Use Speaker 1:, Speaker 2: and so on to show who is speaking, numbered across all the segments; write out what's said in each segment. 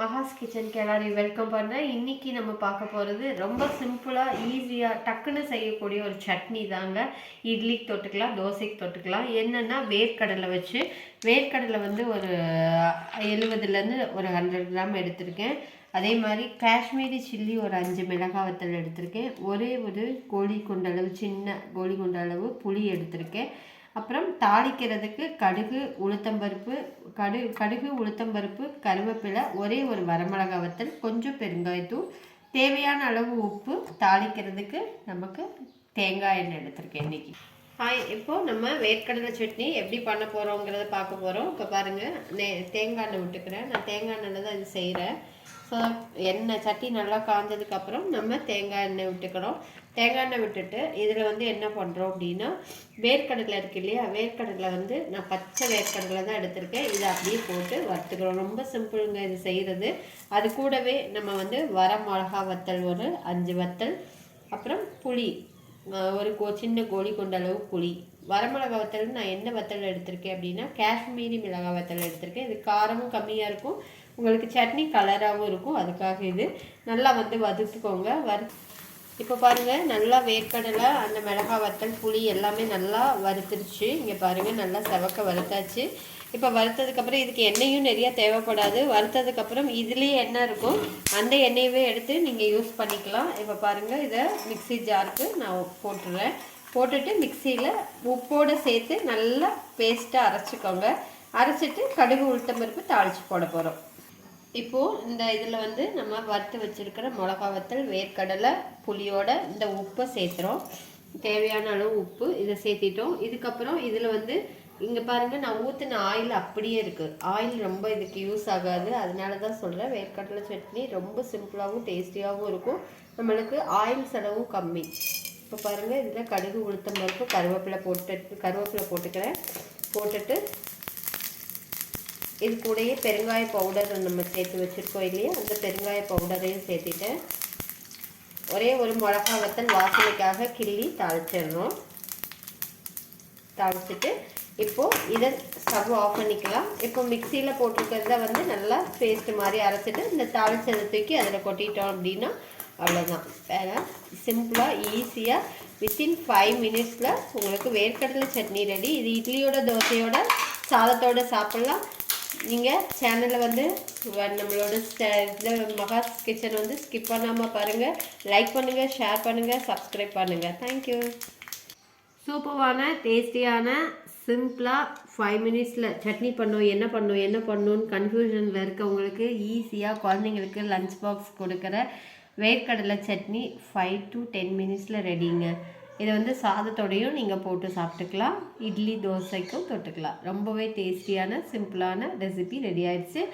Speaker 1: மகாஸ் கிச்சனுக்கு எல்லாரையும் வெல்கம் பண்ணுறேன் இன்னைக்கு நம்ம பார்க்க போகிறது ரொம்ப சிம்பிளாக ஈஸியாக டக்குன்னு செய்யக்கூடிய ஒரு சட்னி தாங்க. இட்லிக்கு தொட்டுக்கலாம் தோசைக்கு தொட்டுக்கலாம். என்னென்னா வேர்க்கடலை வச்சு வேர்க்கடலை வந்து ஒரு எழுபதுலேருந்து ஒரு ஹண்ட்ரட் கிராம் எடுத்திருக்கேன். அதே மாதிரி காஷ்மீரி சில்லி ஒரு அஞ்சு மிளகாய் வத்தல் எடுத்திருக்கேன். ஒரே ஒரு கோழி கொண்டளவு சின்ன கோழி கொண்டளவு புளி எடுத்திருக்கேன். அப்புறம் தாளிக்கிறதுக்கு கடுகு உளுத்தம்பருப்பு கடு கடுகு உளுத்தம்பருப்பு கருவேப்பிலை ஒரே ஒரு வரமிளகா வத்தல் கொஞ்சம் பெருங்காயத்தூள் தேவையான அளவு உப்பு. தாளிக்கிறதுக்கு நமக்கு தேங்காய் எண்ணெய் எடுத்திருக்கேன் இன்றைக்கி ஹாய் இப்போது நம்ம வேர்க்கடலை சட்னி எப்படி பண்ண போகிறோங்கிறத பார்க்க போகிறோம் இப்போ பாருங்கள் நே தேங்காய் எண்ணெய் விட்டுக்கிறேன். நான் தேங்காய் எண்ணெயில் தான் இது செய்கிறேன் ஸோ எண்ணெய் சட்டி நல்லா காஞ்சதுக்கப்புறம் நம்ம தேங்காய் எண்ணெய் விட்டுக்கிறோம் தேங்காய் எண்ணெய் விட்டுட்டு இதில் வந்து என்ன பண்ணுறோம் அப்படின்னா வேர்க்கடலை இருக்கு இல்லையா? வேர்க்கடலை வந்து நான் பச்சை வேர்க்கடலை தான் எடுத்திருக்கேன். இதை அப்படியே போட்டு வறுத்துக்கிறோம் ரொம்ப சிம்பிளுங்க இது செய்கிறது அது கூடவே நம்ம வந்து வர மிளகா வத்தல் ஒரு அஞ்சு வத்தல் அப்புறம் புளி ஒரு கோ சின்ன கோழி கொண்ட அளவு புளி. வரமிளகா வத்தல் நான் என்ன வத்தல் எடுத்திருக்கேன் அப்படின்னா காஷ்மீரி மிளகாய் வத்தல் எடுத்திருக்கேன். இது காரமும் கம்மியாக இருக்கும். உங்களுக்கு சட்னி கலராகவும் இருக்கும். அதுக்காக இது. நல்லா வந்து வதக்கிக்கோங்க. வறு இப்போ பாருங்கள் நல்லா வேர்க்கடலை அந்த மிளகாய் வத்தல் புளி எல்லாமே நல்லா வறுத்துருச்சு. இங்கே பாருங்கள் நல்லா செவக்க வறுத்தாச்சு. இப்போ வறுத்ததுக்கப்புறம் இதுக்கு எண்ணெயும் நிறையா தேவைப்படாது. வறுத்ததுக்கப்புறம் இதுலேயே எண்ணெய் இருக்கும். அந்த எண்ணெயவே எடுத்து நீங்கள் யூஸ் பண்ணிக்கலாம். இப்போ பாருங்கள் இதை மிக்ஸி ஜாருக்கு நான் போட்டுடுறேன் போட்டுட்டு மிக்சியில் உப்போடு சேர்த்து நல்லா பேஸ்ட்டாக அரைச்சிக்கோங்க. அரைச்சிட்டு கடுகு உளுத்தம்பருப்பு தாளித்து போட போகிறோம் இப்போது இந்த இதில் வந்து நம்ம வறுத்து வச்சுருக்கிற மிளகா வத்தல் வேர்க்கடலை புளியோட இந்த உப்பை சேர்த்துறோம். தேவையான அளவு உப்பு இதை சேர்த்திட்டோம். இதுக்கப்புறம் இதில் வந்து இங்கே பாருங்கள் நான் ஊற்றின ஆயில் அப்படியே இருக்குது ஆயில் ரொம்ப இதுக்கு யூஸ் ஆகாது. அதனால தான் சொல்கிறேன் வேர்க்கடலை சட்னி ரொம்ப சிம்பிளாகவும் டேஸ்டியாகவும் இருக்கும். நம்மளுக்கு ஆயில் செலவும் கம்மி. இப்போ பாருங்கள் இதில் கடுகு உளுத்தம் பருப்பு கருவேப்பிலை போட்டு கருவேப்பிலை போட்டுக்கிறேன். போட்டுட்டு இது கூடயே பெருங்காய பவுடர் நம்ம சேர்த்து வச்சுருக்கோம் இல்லையா? அந்த பெருங்காய பவுடரையும் சேர்த்துட்டு ஒரே ஒரு மிளகா வத்தல் வாசனைக்காக கிள்ளி தாளிச்சிடணும். தாளிச்சிட்டு இப்போது இதை ஸ்டவ் ஆஃப் பண்ணிக்கலாம். இப்போ மிக்சியில் போட்டிருக்கிறத வந்து நல்லா பேஸ்ட் மாதிரி அரைச்சிட்டு இந்த தாளிச்சதை தூக்கி அதில் கொட்டிட்டோம் அப்படின்னா அவ்வளோதான் வேறு சிம்பிளாக ஈஸியாக வித்தின் ஃபைவ் மினிட்ஸில் உங்களுக்கு வேர்க்கடலை சட்னி ரெடி இது இட்லியோட தோசையோட சாதத்தோட சாப்பிட்லாம். நீங்கள் சேனலில் வந்து வ- நம்மளோட இந்த மகாஸ் கிச்சன் வந்து ஸ்கிப் பண்ணாமல் பாருங்கள் லைக் பண்ணுங்கள் ஷேர் பண்ணுங்கள் சப்ஸ்கிரைப் பண்ணுங்கள் தேங்க்யூ சூப்பரான டேஸ்டியான சிம்பிளாக ஃபைவ் மினிட்ஸில் சட்னி பண்ணோம் என்ன பண்ணோம் என்ன பண்ணோன்னு கன்ஃபியூஷனில் இருக்கவங்களுக்கு ஈஸியாக குழந்தைங்களுக்கு லஞ்ச் பாக்ஸ் கொடுக்குற வேர்க்கடலை சட்னி ஃபைவ் டு டென் மினிட்ஸில் ரெடிங்க இதை வந்து சாதத்தோடையும் நீங்கள் போட்டு சாப்பிட்டுக்கலாம். இட்லி தோசைக்கும் தொட்டுக்கலாம். ரொம்பவே டேஸ்டியான சிம்பிளான ரெசிபி ரெடி ஆயிடுச்சு.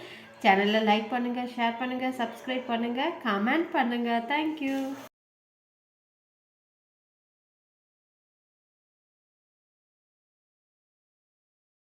Speaker 1: சேனலில் லைக் பண்ணுங்கள் ஷேர் பண்ணுங்கள் சப்ஸ்கிரைப் பண்ணுங்கள் கமெண்ட் பண்ணுங்கள் தேங்க்யூ